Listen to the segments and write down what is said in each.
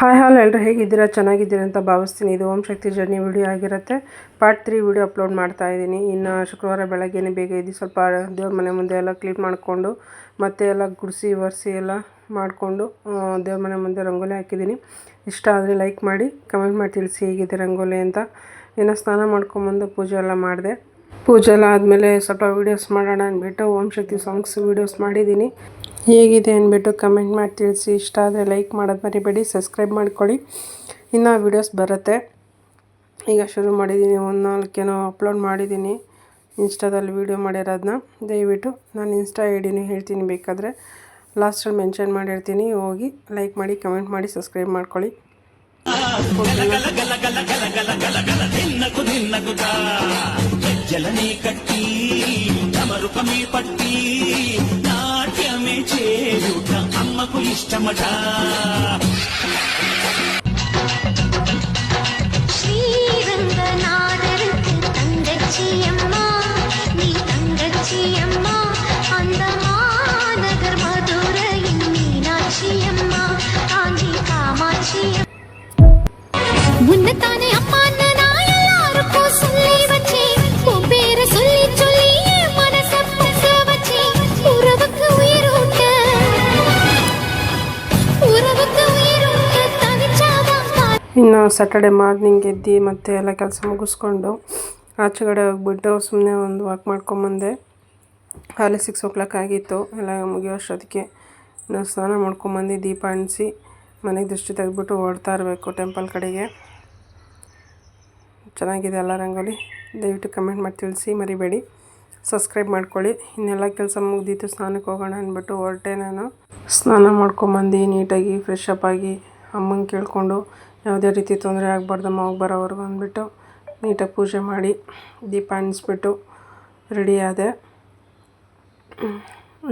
Hi ಹಾಲ್ ಎಲ್ಲರೂ ಹೇಗಿದ್ದೀರಾ? ಚೆನ್ನಾಗಿದ್ದೀರಾ ಅಂತ ಭಾವಿಸ್ತೀನಿ. ಇದು ಓಂ ಶಕ್ತಿ ಜರ್ನಿ ವಿಡಿಯೋ ಆಗಿರುತ್ತೆ. ಪಾರ್ಟ್ ತ್ರೀ ವಿಡಿಯೋ ಅಪ್ಲೋಡ್ ಮಾಡ್ತಾ ಇದ್ದೀನಿ. ಇನ್ನು ಶುಕ್ರವಾರ ಬೆಳಗ್ಗೆನೇ ಬೇಗ ಇದ್ದು ಸ್ವಲ್ಪ ದೇವ್ರ ಮನೆ ಮುಂದೆ ಎಲ್ಲ ಕ್ಲೀನ್ ಮಾಡಿಕೊಂಡು, ಮತ್ತೆ ಎಲ್ಲ ಗುಡಿಸಿ ಒರೆಸಿ ಎಲ್ಲ ಮಾಡಿಕೊಂಡು ದೇವ್ರ ಮನೆ ಮುಂದೆ ರಂಗೋಲಿ ಹಾಕಿದ್ದೀನಿ. ಇಷ್ಟ ಆದರೆ ಲೈಕ್ ಮಾಡಿ, ಕಮೆಂಟ್ ಮಾಡಿ ತಿಳಿಸಿ ಹೇಗಿದೆ ರಂಗೋಲಿ ಅಂತ. ಇನ್ನು ಸ್ನಾನ ಮಾಡ್ಕೊಂಬಂದು ಪೂಜೆ ಎಲ್ಲ ಮಾಡಿದೆ. ಪೂಜೆ ಎಲ್ಲ ಆದಮೇಲೆ ಸ್ವಲ್ಪ ವೀಡಿಯೋಸ್ ಮಾಡೋಣ ಅಂದ್ಬಿಟ್ಟು ಓಂ ಶಕ್ತಿ ಸಾಂಗ್ಸ್ ವೀಡಿಯೋಸ್ ಮಾಡಿದ್ದೀನಿ. ಹೇಗಿದೆ ಅಂದ್ಬಿಟ್ಟು ಕಮೆಂಟ್ ಮಾಡಿ ತಿಳಿಸಿ. ಇಷ್ಟ ಆದರೆ ಲೈಕ್ ಮಾಡೋದು ಮರಿಬೇಡಿ, ಸಬ್ಸ್ಕ್ರೈಬ್ ಮಾಡ್ಕೊಳ್ಳಿ. ಇನ್ನೂ ವೀಡಿಯೋಸ್ ಬರುತ್ತೆ. ಈಗ ಶುರು ಮಾಡಿದ್ದೀನಿ ಒಂದು ನಾಲ್ಕೇನೋ ಅಪ್ಲೋಡ್ ಮಾಡಿದ್ದೀನಿ ಇನ್ಸ್ಟಾದಲ್ಲಿ ವೀಡಿಯೋ ಮಾಡಿರೋದನ್ನ ದಯವಿಟ್ಟು ನಾನು ಇನ್ಸ್ಟಾ ಐ ಡಿನೂ ಹೇಳ್ತೀನಿ ಬೇಕಾದರೆ. ಲಾಸ್ಟಲ್ಲಿ ಮೆನ್ಷನ್ ಮಾಡಿರ್ತೀನಿ, ಹೋಗಿ ಲೈಕ್ ಮಾಡಿ, ಕಮೆಂಟ್ ಮಾಡಿ, ಸಬ್ಸ್ಕ್ರೈಬ್ ಮಾಡ್ಕೊಳ್ಳಿ. ಜಲನೇ ಕಟ್ಟಿ ಪಟ್ಟಿ. ఇష్టమట ಇನ್ನು ಸ್ಯಾಟರ್ಡೆ ಮಾರ್ನಿಂಗ್ ಎದ್ದು ಮತ್ತೆ ಎಲ್ಲ ಕೆಲಸ ಮುಗಿಸ್ಕೊಂಡು ಆಚೆಗಡೆ ಹೋಗ್ಬಿಟ್ಟು ಸುಮ್ಮನೆ ಒಂದು ವಾಕ್ ಮಾಡ್ಕೊಂಬಂದೆ ಅಲ್ಲಿ ಸಿಕ್ಸ್ ಓ ಕ್ಲಾಕ್ ಆಗಿತ್ತು. ಎಲ್ಲ ಮುಗಿಯೋ ಅಷ್ಟೊತ್ತಿಗೆ ನಾವು ಸ್ನಾನ ಮಾಡ್ಕೊಂಬಂದು ದೀಪ ಅಣಿಸಿ ಮನೆಗೆ ದೃಷ್ಟಿ ತೆಗೆದ್ಬಿಟ್ಟು ಓಡ್ತಾ ಇರಬೇಕು ಟೆಂಪಲ್ ಕಡೆಗೆ. ಚೆನ್ನಾಗಿದೆ ಎಲ್ಲ ರಂಗೋಲಿ. ದಯವಿಟ್ಟು ಕಮೆಂಟ್ ಮಾಡಿ ತಿಳಿಸಿ, ಮರಿಬೇಡಿ. ಸಬ್ಸ್ಕ್ರೈಬ್ ಮಾಡ್ಕೊಳ್ಳಿ. ಇನ್ನೆಲ್ಲ ಕೆಲಸ ಮುಗ್ದಿತ್ತು ಸ್ನಾನಕ್ಕೆ ಹೋಗೋಣ ಅಂದ್ಬಿಟ್ಟು ಹೊರಟೆ ನಾನು. ಸ್ನಾನ ಮಾಡ್ಕೊಂಬಂದು ನೀಟಾಗಿ ಫ್ರೆಶ್ ಅಪ್ ಆಗಿ ಅಮ್ಮಂಗೆ ಕೇಳಿಕೊಂಡು ಯಾವುದೇ ರೀತಿ ತೊಂದರೆ ಆಗಬಾರ್ದಮ್ಮ ಹೋಗಿ ಬರೋವರೆಗೂ ಅಂದ್ಬಿಟ್ಟು ನೀಟಾಗಿ ಪೂಜೆ ಮಾಡಿ ದೀಪ ಅಂಟಿಸ್ಬಿಟ್ಟು ರೆಡಿ ಆದೆ.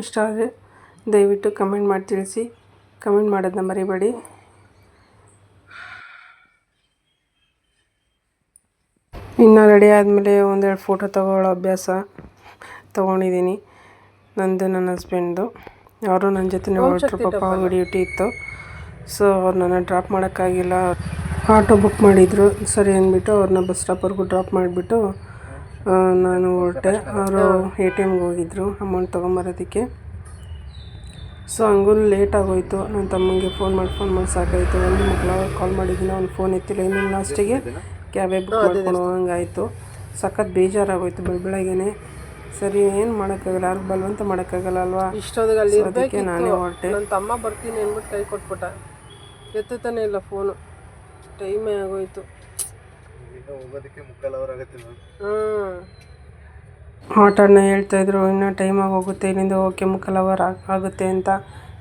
ಇಷ್ಟ ಆದರೆ ದಯವಿಟ್ಟು ಕಮೆಂಟ್ ಮಾಡಿ ತಿಳಿಸಿ. ಕಮೆಂಟ್ ಮಾಡೋದನ್ನ ಮರಿಬೇಡಿ. ಇನ್ನು ರೆಡಿ ಆದಮೇಲೆ ಒಂದೆರಡು ಫೋಟೋ ತಗೊಳ್ಳೋ ಅಭ್ಯಾಸ ತೊಗೊಂಡಿದ್ದೀನಿ. ನಂದು ನನ್ನ ಹಸ್ಬೆಂಡ್ದು ಅವರು ನನ್ನ ಜೊತೆ ಹೊರಟ್ರು ಪಾಪ ಅವ್ರಿಗೆ ಡ್ಯೂಟಿ ಇತ್ತು. ಸೊ ಅವ್ರು ನನ್ನ ಡ್ರಾಪ್ ಮಾಡೋಕ್ಕಾಗಿಲ್ಲ. ಆಟೋ ಬುಕ್ ಮಾಡಿದರು. ಸರಿ ಅಂದ್ಬಿಟ್ಟು ಅವ್ರನ್ನ ಬಸ್ ಸ್ಟಾಪ್ವರೆಗೂ ಡ್ರಾಪ್ ಮಾಡಿಬಿಟ್ಟು ನಾನು ಹೊರಟೆ. ಅವರು ಎ ಟಿ ಎಮ್ಗೆ ಹೋಗಿದ್ರು ಅಮೌಂಟ್ ತೊಗೊಂಬರೋದಕ್ಕೆ. ಸೊ ಹಂಗೂ ಲೇಟ್ ಆಗೋಯ್ತು. ನನ್ನ ತಮ್ಮಂಗೆ ಫೋನ್ ಮಾಡಿ ಫೋನ್ ಮಾಡಿ ಸಾಕಾಯಿತು. ಒಂದು ಮಕ್ಕಳ ಕಾಲ್ ಮಾಡಿದ್ದೀನಿ ಅವ್ನು ಫೋನ್ ಎತ್ತಿಲ್ಲ. ಇನ್ನೊಂದು ಲಾಸ್ಟಿಗೆ ಕ್ಯಾಬೇ ಬುಕ್ ಮಾಡ್ಕೊಂಡು ಹೋಗಂಗಾಯಿತು ಸಖತ್ ಬೇಜಾರಾಗೋಯ್ತು ಬೆಳಬೆಳಗ್ಗೆನೆ ಸರಿ ಏನು ಮಾಡೋಕ್ಕಾಗಲ್ಲ? ಯಾರು ಬಲವಂತ ಮಾಡೋಕ್ಕಾಗಲ್ಲ ಅಲ್ವಾ? ಇಷ್ಟೊಂದು ಅದಕ್ಕೆ ನಾನೇ ಹೊರಟೆ. ನನ್ನ ತಮ್ಮ ಬರ್ತೀನಿ ಅಂದ್ಬಿಟ್ಟು ಕೈ ಕೊಟ್ಬಿಟ್ಟ. ಎತ್ತುತ್ತಾನೆ ಇಲ್ಲ ಫೋನು ಟೈಮೇ ಆಗೋಯ್ತು. ಹ್ಮ್ ಹೇಳ್ತಾ ಇದ್ರು ಇನ್ನೂ ಟೈಮ್ ಆಗೋಗುತ್ತೆ ಇಲ್ಲಿಂದ ಓಕೆ ಮುಕ್ಕಲ್ ಅವರ್ ಆಗುತ್ತೆ ಅಂತ.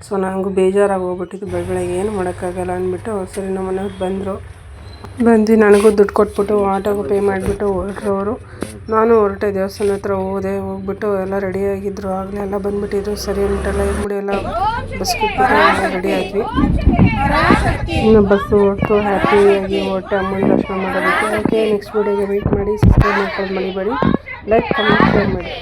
ಸೊ ನನಗೂ ಬೇಜಾರಾಗಿ ಹೋಗ್ಬಿಟ್ಟಿದ್ದು ಬೆಳ ಬೆಳಗ್ಗೆ. ಏನು ಮಾಡೋಕ್ಕಾಗಲ್ಲ ಅಂದ್ಬಿಟ್ಟು ಸರಿ ನಮ್ಮ ಮನೆಯವ್ರು ಬಂದರು. ಬಂದು ನನಗೂ ದುಡ್ಡು ಕೊಟ್ಬಿಟ್ಟು ಆಟೋಗೆ ಪೇ ಮಾಡಿಬಿಟ್ಟು ಹೊರಟ್ರು ಅವರು ನಾನು ಹೊರಟೆ ದೇವಸ್ಥಾನ ಹತ್ರ ಹೋದೆ, ಹೋಗ್ಬಿಟ್ಟು ಎಲ್ಲ ರೆಡಿಯಾಗಿದ್ದರು ಆಗಲೇ ಎಲ್ಲ ಬಂದುಬಿಟ್ಟಿದ್ರು. ಸರಿ ಅಂದ್ಬಿಟ್ಟೆಲ್ಲ ಇದ್ಬಿಡಿ ಎಲ್ಲ ಬಸ್ ಎಲ್ಲ ರೆಡಿ ಆದ್ವಿ. ಇನ್ನು ಬಸ್ಸು ಹೊರಟು ಹ್ಯಾಪಿಯಾಗಿ ಹೊರಟೆ ಅಮ್ಮನ ದರ್ಶನ ಮಾಡೋದಕ್ಕೆ. ಓಕೆ ನೆಕ್ಸ್ಟ್ ವೀಡಿಯೋಗೆ ವೆಯ್ಟ್ ಮಾಡಿ ಸಬ್ಸ್ಕ್ರೈಬ್ ಮಾಡ್ಕೊಂಡು ಮರಿಬೇಡಿ. ಲೈಕ್ ಕಮೆಂಟ್ ಶೇರ್ ಮಾಡಿ.